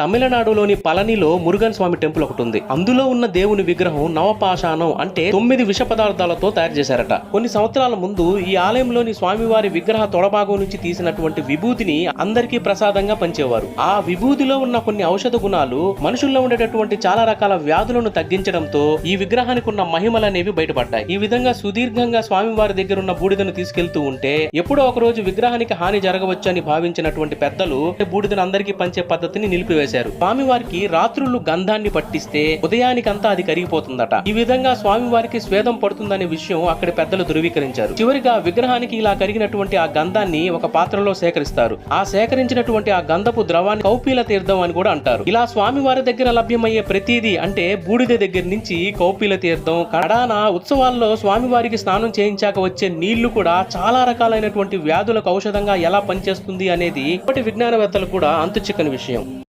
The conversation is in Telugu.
తమిళనాడులోని పళనిలో మురుగన్ స్వామి టెంపుల్ ఒకటి ఉంది. అందులో ఉన్న దేవుని విగ్రహం నవపాషాణం అంటే తొమ్మిది విష పదార్థాలతో తయారు చేశారట. కొన్ని సంవత్సరాల ముందు ఈ ఆలయంలోని స్వామివారి విగ్రహ తొడభాగం నుంచి తీసినటువంటి విభూతిని అందరికీ ప్రసాదంగా పంచేవారు. ఆ విభూతిలో ఉన్న కొన్ని ఔషధ గుణాలు మనుషుల్లో ఉండేటటువంటి చాలా రకాల వ్యాధులను తగ్గించడంతో ఈ విగ్రహానికి ఉన్న మహిమలు అనేవి బయటపడ్డాయి. ఈ విధంగా సుదీర్ఘంగా స్వామివారి దగ్గర ఉన్న బూడిదను తీసుకెళ్తూ ఉంటే ఎప్పుడో ఒక రోజు విగ్రహానికి హాని జరగవచ్చు అని భావించినటువంటి పెద్దలు బూడిదను అందరికీ పంచే పద్ధతిని నిలిపివేశారు. స్వామివారికి రాత్రులు గంధాన్ని పట్టిస్తే ఉదయానికంతా అది కరిగిపోతుందట. ఈ విధంగా స్వామివారికి స్వేదం పడుతుందనే విషయం అక్కడి పెద్దలు ధృవీకరించారు. చివరిగా విగ్రహానికి ఇలా కరిగినటువంటి ఆ గంధాన్ని ఒక పాత్రలో సేకరిస్తారు. ఆ సేకరించినటువంటి ఆ గంధపు ద్రవాన్ని కౌపీల తీర్థం అని కూడా అంటారు. ఇలా స్వామివారి దగ్గర లభ్యమయ్యే ప్రతిదీ అంటే బూడిద దగ్గర నుంచి కౌపీల తీర్థం కడాన ఉత్సవాల్లో స్వామివారికి స్నానం చేయించాక వచ్చే నీళ్ళు కూడా చాలా రకాలైనటువంటి వ్యాధులకు ఔషధంగా ఎలా పనిచేస్తుంది అనేది ఇప్పటి విజ్ఞానవేత్తలు కూడా అంతు చిక్కని విషయం.